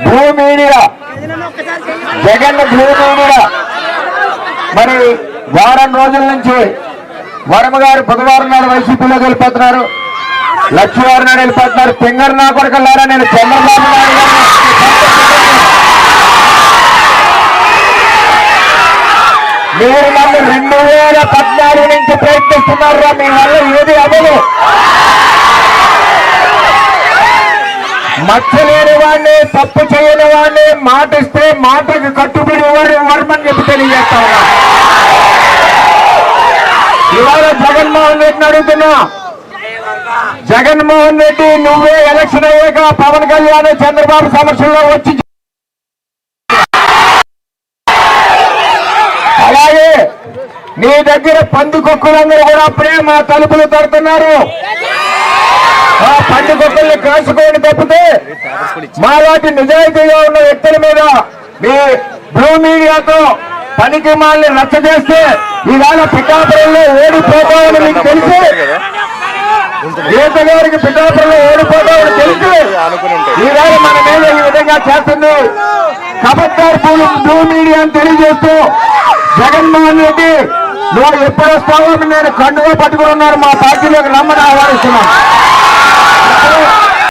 Blue media Jagan blue media మరి వారం రోజుల నుంచి వరమ గారు బుధవారం నాడు వైసీపీలోకి వెళ్ళిపోతున్నారు. లక్ష్మీవారం నాడు వెళ్ళిపోతున్నారు. పింగర్ నా కొడుకులారా నేను చంద్రబాబు నాయుడు మీరు నన్ను రెండు వేల పద్నాలుగు నుంచి ప్రయత్నిస్తున్నారు మీ వల్ల ఏది మచ్చలేని వాడిని తప్పు చేయని వాడిని మాట ఇస్తే మాటకి కట్టుబడి వాడు వర్మని చెప్పి తెలియజేస్తా ఉన్నా. ఇవాళ జగన్మోహన్ రెడ్డిని అడుగుతున్నా. జగన్మోహన్ రెడ్డి నువ్వే ఎలక్షన్ అయ్యాక పవన్ కళ్యాణ్ చంద్రబాబు సమస్యల్లో వచ్చి అలాగే నీ దగ్గర పందుకొక్కులందరూ కూడా అప్పుడే మా తలుపులు తడుతున్నారు. ఆ పండుగొక్కల్ని కాసుకోండి తప్పితే మాలాంటి నిజాయితీగా ఉన్న వ్యక్తుల మీద మీ బ్లూ మీడియాతో పనికి మాల్ని రచ్చ చేస్తే ఈవేళ పిఠాపురంలో ఓడిపోతామని మీకు తెలిసి గీత గారికి పిఠాపురంలో ఓడిపోతామని తెలిసి ఈవేళ మన మీద ఈ విధంగా చేస్తుంది. కబడ్డార్ పూలు బ్లూ మీడియా అని తెలియజేస్తూ జగన్మోహన్ రెడ్డి నువ్వు ఎప్పుడు వస్తావో నేను కండుగా పట్టుకుని ఉన్నారు మా పార్టీలోకి రమ్మని ఆహ్వానిస్తున్నాను